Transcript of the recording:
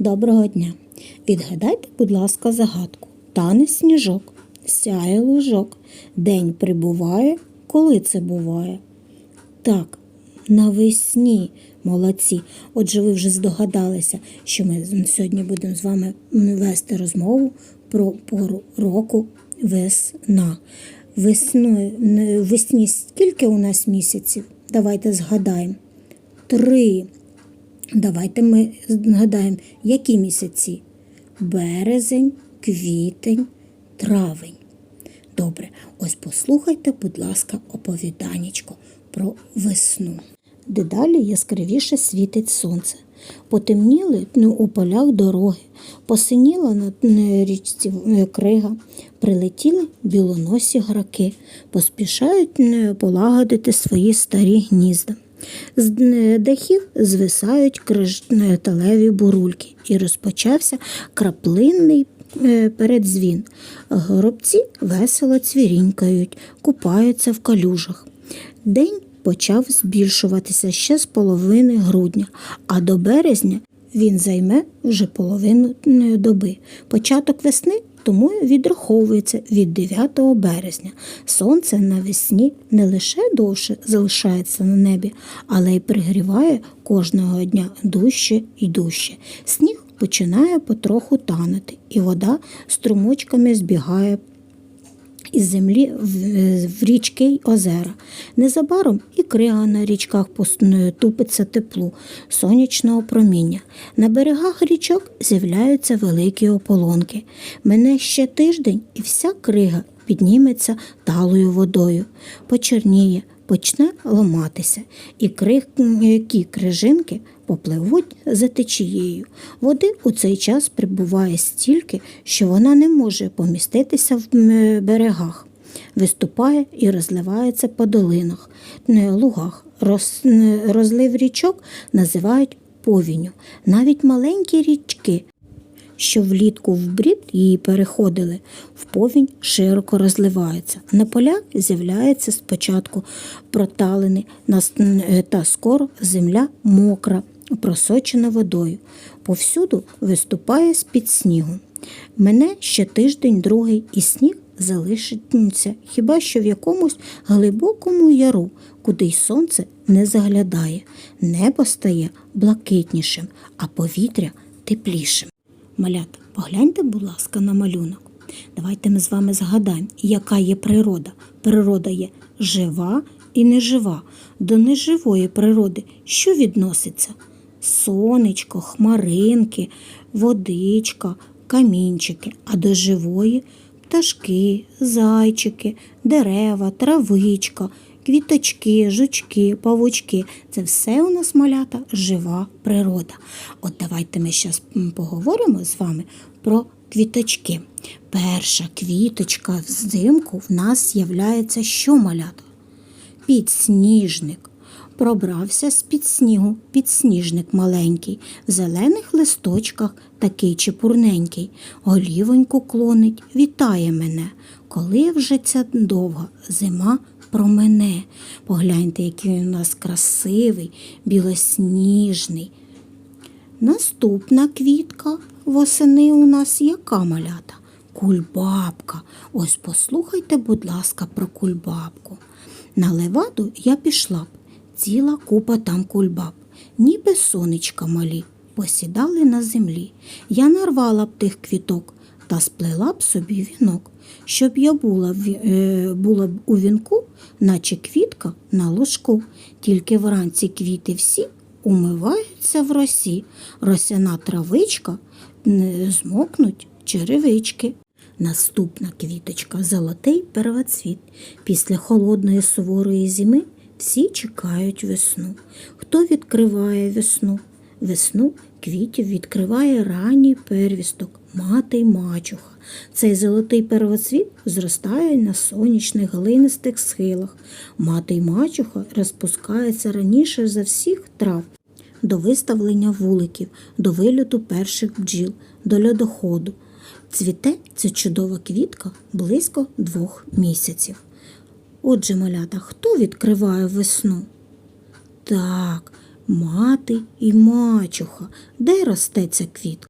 Доброго дня! Відгадайте, будь ласка, загадку. Тане сніжок, сяє лужок. День прибуває, коли це буває? Так, навесні, молодці. Отже, ви вже здогадалися, що ми сьогодні будемо з вами вести розмову про пору року весна. Весною, весні скільки у нас місяців? Давайте згадаємо. Три. Давайте ми згадаємо, які місяці? Березень, квітень, травень. Добре, ось послухайте, будь ласка, оповіданечко про весну. Дедалі яскравіше світить сонце. Потемніли ну, у полях дороги, посиніла на річці крига, прилетіли білоносі граки, поспішають полагодити свої старі гнізда. З дахів звисають кришталеві бурульки, і розпочався краплинний е, передзвін. Горобці весело цвірінькають, купаються в калюжах. День почав збільшуватися ще з половини грудня, а до березня він займе вже половину доби. Початок весни тому відраховується від 9 березня. Сонце навесні не лише довше залишається на небі, але й пригріває кожного дня дужче і дужче. Сніг починає потроху танути, і вода струмочками збігає із землі в, річки й озера. Незабаром і крига на річках тупиться теплу сонячного проміння. На берегах річок з'являються великі ополонки. Мене ще тиждень, і вся крига підніметься талою водою, почерніє, почне ламатися, і крихкі крижинки попливуть за течією. Води у цей час прибуває стільки, що вона не може поміститися в берегах. Виступає і розливається по долинах, лугах. Роз, розлив річок називають повінню. Навіть маленькі річки що влітку в брід її переходили, в повінь широко розливаються. На полях з'являються спочатку проталини е, та скоро земля мокра, просочена водою. Повсюду виступає з-під снігу. Мене ще тиждень другий і сніг залишиться хіба що в якомусь глибокому яру, куди й сонце не заглядає. Небо стає блакитнішим, а повітря теплішим. Малята, погляньте, будь ласка, на малюнок. Давайте ми з вами згадаємо, яка є природа. Природа є жива і нежива. До неживої природи що відноситься? Сонечко, хмаринки, водичка, камінчики, а до живої пташки, зайчики, дерева, травичка, квіточки, жучки, павучки. Це все у нас малята жива природа. От давайте ми зараз поговоримо з вами про квіточки. Перша квіточка взимку в нас з'являється що малята? Підсніжник. Пробрався з-під снігу підсніжник маленький, в зелених листочках такий чепурненький, голівоньку клонить, вітає мене. Коли вже ця довга зима промене. Погляньте, який він у нас красивий, білосніжний. Наступна квітка восени у нас яка малята? Кульбабка. Ось послухайте, будь ласка, про кульбабку. На леваду я пішла б, ціла купа там кульбаб, ніби сонечка малі, посідали на землі. Я нарвала б тих квіток та сплела б собі вінок, щоб я була, е, була б у вінку, наче квітка на ложку. Тільки вранці квіти всі умиваються в росі, росяна травичка, змокнуть черевички. Наступна квіточка золотий первоцвіт. Після холодної суворої зими всі чекають весну. Хто відкриває весну? Весну квітів відкриває ранній первісток, мати й мачуха. Цей золотий первоцвіт зростає на сонячних глинистих схилах. Мати й мачуха розпускається раніше за всіх трав до виставлення вуликів, до вильоту перших бджіл, до льодоходу. Цвіте ця чудова квітка близько двох місяців. Отже, малята, хто відкриває весну? Так, мати і мачуха. Де росте ця квітка?